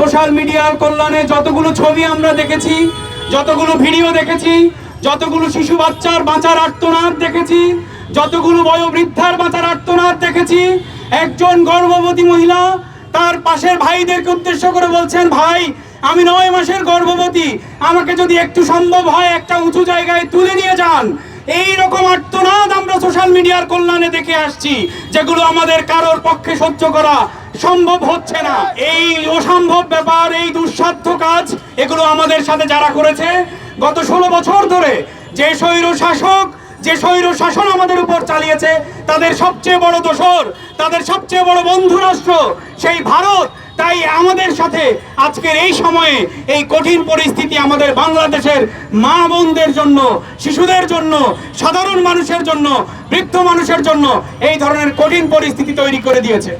Social মিডিয়ার কল্যাণে যতগুলো ছবি আমরা দেখেছি, যতগুলো ভিডিও দেখেছি, যতগুলো শিশু বাচ্চার বাঁচার আর্তনাদ দেখেছি, যতগুলো বয়োবৃদ্ধার বাঁচার আর্তনাদ দেখেছি, একজন গর্ভবতী মহিলা তার পাশের ভাইদেরকে উদ্দেশ্য করে বলছেন, ভাই, আমি নয় মাসের গর্ভবতী, আমাকে যদি একটু সম্ভব হয় একটা উঁচু জায়গায় তুলে নিয়ে যান। এই রকম আর্তনাদ আমরা সোশ্যাল মিডিয়ার কল্যাণে দেখে আসছি, যেগুলো আমাদের কারোর পক্ষে সহ্য করা সম্ভব হচ্ছে না। এই অসম্ভব ব্যাপার, এই দুঃসাধ্য কাজ, এগুলো আমাদের সাথে যারা করেছে, গত ষোলো বছর ধরে যে স্বৈর শাসক, যে স্বৈর শাসন আমাদের উপর চালিয়েছে, তাদের সবচেয়ে বড় দোষর, তাদের সবচেয়ে বড় বন্ধু রাষ্ট্র সেই ভারত তাই আমাদের সাথে আজকের এই সময়ে এই কঠিন পরিস্থিতি আমাদের বাংলাদেশের মা বোনদের জন্য, শিশুদের জন্য, সাধারণ মানুষের জন্য, বৃদ্ধ মানুষের জন্য এই ধরনের কঠিন পরিস্থিতি তৈরি করে দিয়েছে।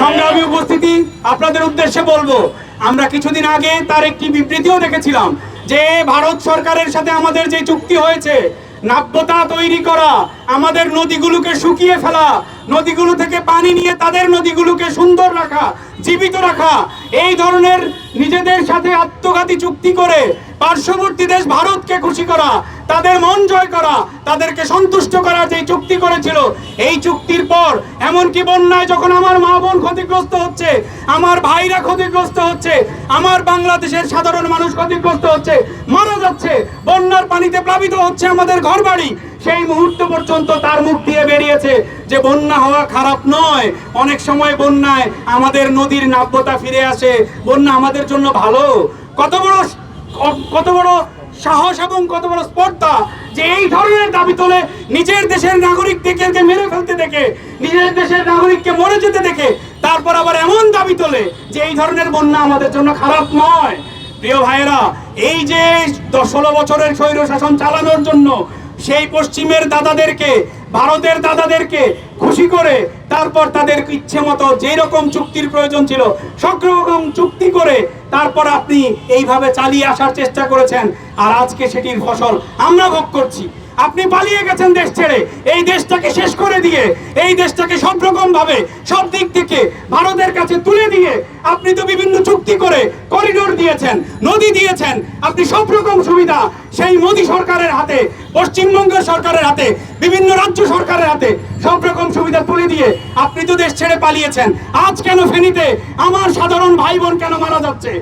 সংগ্রামী উপস্থিতি, আপনাদের উদ্দেশ্যে বলব, আমরা কিছুদিন আগে তার একটি বিবৃতিও দেখেছিলাম যে ভারত সরকারের সাথে আমাদের যে চুক্তি হয়েছে নাব্যতা তৈরি করা। আমাদের নদীগুলোকে শুকিয়ে ফেলা, নদীগুলো থেকে পানি নিয়ে তাদের নদীগুলোকে সুন্দর রাখা, জীবিত রাখা। এই ধরনের নিজেদের সাথে আত্মঘাতী চুক্তি করে পার্শ্ববর্তী দেশ ভারতকে খুশি করা। তাদের মন জয় করা, তাদেরকে সন্তুষ্ট করার যে চুক্তি করেছিল, এই চুক্তির পর এমনকি বন্যায় যখন আমার মা বোন ক্ষতিগ্রস্ত হচ্ছে, আমার ভাইরা ক্ষতিগ্রস্ত হচ্ছে, আমার বাংলাদেশের সাধারণ মানুষ ক্ষতিগ্রস্ত হচ্ছে, মারা যাচ্ছে, বন্যার পানিতে প্লাবিত হচ্ছে আমাদের ঘরবাড়ি, সেই মুহূর্ত পর্যন্ত তার মুখ দিয়ে বেরিয়েছে যে বন্যা হওয়া খারাপ নয়। অনেক সময় বন্যায় আমাদের নদীর নাব্যতা ফিরে আসে, বন্যা আমাদের জন্য ভালো। কত বড় কত বড় সাহস এবং কত বড় স্পর্ধা যে এই ধরনের দাবি তোলে নিজের দেশের নাগরিক দেখে মেরে ফেলতে দেখে, নিজের দেশের নাগরিককে মরে যেতে দেখে, তারপর আবার এমন দাবি তোলে যে এই ধরনের বন্যা আমাদের জন্য খারাপ নয়। প্রিয় ভাইয়েরা, এই যে ষোলো বছরের স্বৈর শাসন চালানোর জন্য সেই পশ্চিমের দাদাদেরকে, ভারতের দাদাদেরকে খুশি করে, তারপর তাদের ইচ্ছে মতো যেই রকম চুক্তির প্রয়োজন ছিল সব রকম চুক্তি করে তারপর আপনি এইভাবে চালিয়ে আসার চেষ্টা করেছেন, আর আজকে সেটির ফসল আমরা ভোগ করছি। আপনি পালিয়ে গেছেন দেশ ছেড়ে। এই দেশটাকে শেষ করে দিয়ে, এই দেশটাকে সব রকম ভাবে সব দিক থেকে ভারতের কাছে তুলে দিয়ে আপনি তো বিভিন্ন চুক্তি করে করিডোর দিয়েছেন, নদী দিয়েছেন, আপনি সব রকম সুবিধা সেই মোদী সরকারের হাতে পশ্চিমবঙ্গের সরকারের হাতে, বিভিন্ন রাজ্য সরকারের হাতে সব রকম দিয়ে আপনি তো দেশ ছেড়ে পালিয়েছেন। আজ কেন ফেনীতে আমার সাধারণ ভাই বোন কেন মারা যাচ্ছে?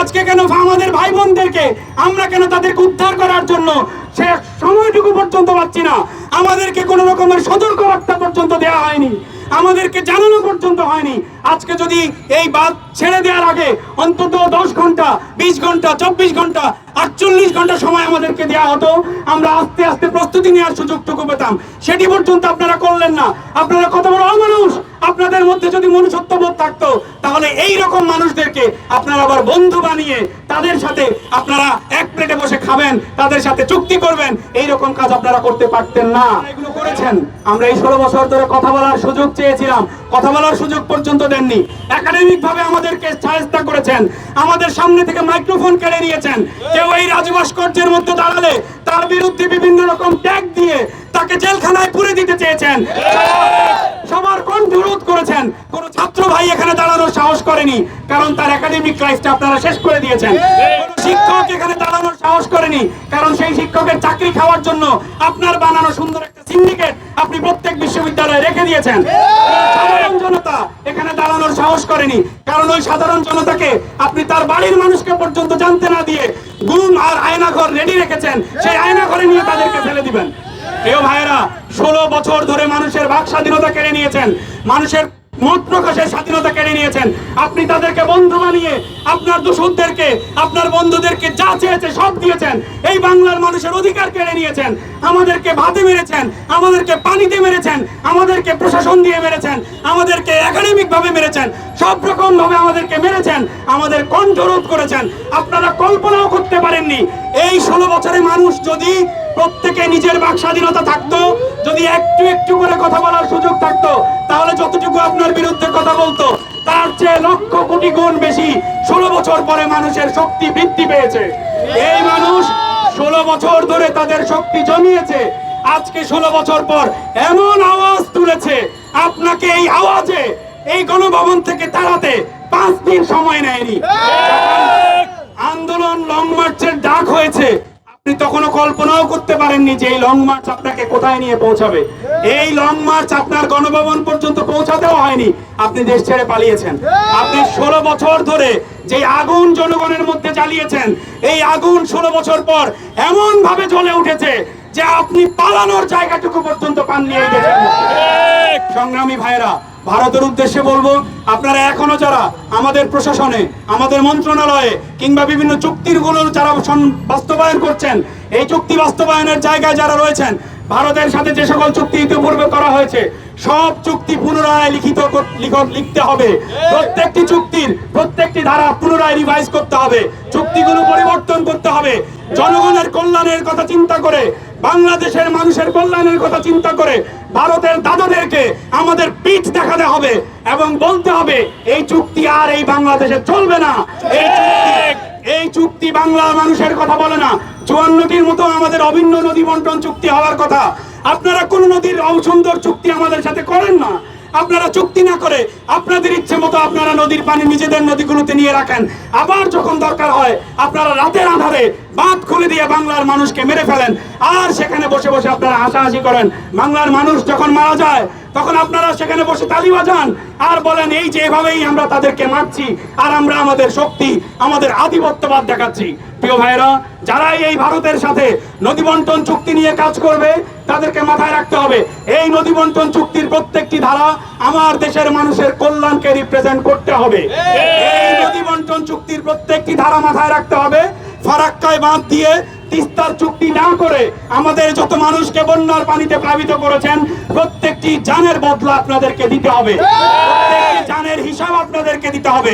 আজকে কেন আমাদের ভাই বোনদেরকে আমরা কেন তাদেরকে উদ্ধার করার জন্য সে সময়টুকু পর্যন্ত পাচ্ছি না? আমাদেরকে কোনো রকমের সতর্কবার্তা পর্যন্ত দেওয়া হয়নি। আমাদেরকে জানানো পর্যন্ত হয়নি। আজকে যদি এই বাদ ছেড়ে দেওয়ার আগে অন্তত দশ ঘণ্টা, বিশ ঘণ্টা, চব্বিশ ঘণ্টা, আটচল্লিশ ঘণ্টা সময় আমাদেরকে দেওয়া হতো, আমরা আস্তে আস্তে প্রস্তুতি নেওয়ার সুযোগটুকু পেতাম। সেটি পর্যন্ত আপনারা করলেন না। আপনারা কত বড় অমানুষ! আপনাদের মধ্যে যদি মনুষ্যত্ববোধ থাকতো, তাহলে এই রকম মানুষদেরকে আপনারা আবার বন্ধু বানিয়ে তাদের সাথে আপনারা এক প্লেটে বসে খাবেন, তাদের সাথে চুক্তি করবেন এই রকম কাজ আপনারা করতে পারতেন না। এগুলো করেছেন। আমরা এই ষোলো বছর ধরে কথা বলার সুযোগ চেয়েছিলাম, কথা বলার সুযোগ পর্যন্ত দেননি। একাডেমিক ভাবে আমাদেরকে সাহায্য করেছেন, আমাদের সামনে থেকে মাইক্রোফোন কেড়ে নিয়েছেন। কেউ এই রাজু ভাস্কর্যের মধ্যে দাঁড়ালে তার বিরুদ্ধে বিভিন্ন রকম ট্যাগ দিয়ে তাকে জেলখানায় পুরে দিতে চেয়েছেন। সবার কণ্ঠ রোধ করেছেন। কোন ছাত্র ভাই এখানে দাঁড়ানোর কারণ তার একাডেমিক লাইফটা আপনারা শেষ করে দিয়েছেন। শিক্ষক এখানে দাঁড়ানোর সাহস করেনি কারণ সেই শিক্ষকের চাকরি খাওয়ার জন্য আপনার বানানো সুন্দর একটা সিন্ডিকেট আপনি প্রত্যেক বিশ্ববিদ্যালয়ে রেখে দিয়েছেন। সাধারণ জনতা এখানে দাঁড়ানোর সাহস করেনি কারণ ওই সাধারণ জনতাকে আপনি তার বাড়ির মানুষকে পর্যন্ত জানতে না দিয়ে গুম আর আয়নাঘর রেডি রেখেছেন সেই আয়নাঘরে নিয়ে তাদেরকে ফেলে দিবেন। প্রিয় ভাইয়েরা ষোলো বছর ধরে মানুষের বাক স্বাধীনতা কেড়ে নিয়েছেন। মানুষের মত প্রকাশের স্বাধীনতা কেড়ে নিয়েছেন। আপনি তাদেরকে বন্ধু বানিয়ে আপনার দোষদেরকে আপনার বন্ধুদেরকে যা চেয়েছে সব দিয়েছেন। এই বাংলার মানুষের অধিকার কেড়ে নিয়েছেন। আমাদেরকে ভাতে মেরেছেন, আমাদেরকে পানিতে মেরেছেন, আমাদেরকে প্রশাসন দিয়ে মেরেছেন, আমাদেরকে একাডেমিক ভাবে মেরেছেন, সব রকম ভাবে আমাদেরকে মেরেছেন, আমাদের কণ্ঠরোধ করেছেন। আপনারা কল্পনাও করতে পারেননি এই ষোলো বছরে মানুষ যদি প্রত্যেকে নিজের বাক স্বাধীনতা থাকতো যদি একটু একটু করে কথা বলার সুযোগ থাকতো তাহলে যতটুকু আপনার বিরুদ্ধে কথা বলতো তার চেয়ে লক্ষ কোটি গুণ বেশি ষোলো বছর পরে মানুষের শক্তি বৃদ্ধি পেয়েছে। এই মানুষ ষোলো বছর ধরে তাদের শক্তি জমিয়েছে। আজকে ষোলো বছর পর এমন আওয়াজ তুলেছে আপনাকে এই আওয়াজে এই গণভবন থেকে তাড়াতে পাঁচ দিন সময় নেয়নি। আপনি তখনও কল্পনাও করতে পারেননি যে এই লং মার্চ আপনাকে কোথায় নিয়ে পৌঁছাবে। এই লং মার্চ আপনার গণভবন পর্যন্ত পৌঁছাতেও হয়নি। আপনি দেশ ছেড়ে পালিয়েছেন। আপনি ষোলো বছর ধরে যে আগুন জনগণের মধ্যে জ্বালিয়েছেন এই আগুন ষোলো বছর পর এমন ভাবে জ্বলে উঠেছে যে আপনি পালানোর জায়গাটুকু পর্যন্ত পাননি এই দেশের সংগ্রামী ভাইরা ভারতের উদ্দেশ্যে বলব, আপনারা এখনও যারা আমাদের প্রশাসনে, আমাদের মন্ত্রণালয়ে কিংবা বিভিন্ন চুক্তিরগুলোর যারা বাস্তবায়ন করছেন, এই চুক্তি বাস্তবায়নের জায়গায় যারা রয়েছেন, ভারতের সাথে যে সকল চুক্তি ইতিপূর্বে করা হয়েছে, সব চুক্তি পুনরায় লিখিত লিখতে হবে। প্রত্যেকটি চুক্তির প্রত্যেকটি ধারা পুনরায় রিভাইজ করতে হবে। চুক্তিগুলো পরিবর্তন করতে হবে। জনগণের কল্যাণের কথা চিন্তা করে, বাংলাদেশের মানুষের কল্যাণের কথা চিন্তা করে, ভারতের দাদাদেরকে আমাদের পিঠ দেখাতে হবে এবং বলতে হবে এই চুক্তি আর এই বাংলাদেশে চলবে না। এই এই চুক্তি বাংলার মানুষের কথা বলে না। চুয়ান্ন নদীর মতো আমাদের অভিন্ন নদী বন্টন চুক্তি হওয়ার কথা। আপনারা কোন নদীর সুন্দর চুক্তি আমাদের সাথে করেন না। আপনারা চুক্তি না করে আপনাদের ইচ্ছে মতো আপনারা নদীর পানি নিজেদের নদীগুলোতে নিয়ে রাখেন। আবার যখন দরকার হয় আপনারা রাতের আধারে বাঁধ খুলে দিয়ে বাংলার মানুষকে মেরে ফেলেন। আর সেখানে বসে বসে আপনারা হাসাহাসি করেন। বাংলার মানুষ যখন মারা যায় তখন আপনারা সেখানে বসে তালি বাজান আর বলেন এই যে এভাবেই আমরা তাদেরকে মারছি আর আমরা আমাদের শক্তি আমাদের আধিপত্যবাদ দেখাচ্ছি। প্রিয় ভাইরা যারাই এই ভারতের সাথে নদী বন্টন চুক্তি নিয়ে কাজ করবে তাদেরকে মাথায় রাখতে হবে। এই নদী বন্টন চুক্তির প্রত্যেকটি ধারা আমার দেশের মানুষের কল্যাণকে রিপ্রেজেন্ট করতে হবে। এই নদী বন্টন চুক্তির প্রত্যেকটি ধারা মাথায় রাখতে হবে। ফারাক্কায় বাঁধ দিয়ে তিস্তার চুক্তি না করে আমাদের যত মানুষকে বন্যার পানিতে প্লাবিত করেছেন, প্রত্যেকটি জানের বদলা আপনাদেরকে দিতে হবে। প্রত্যেকটি জানের হিসাব আপনাদেরকে দিতে হবে।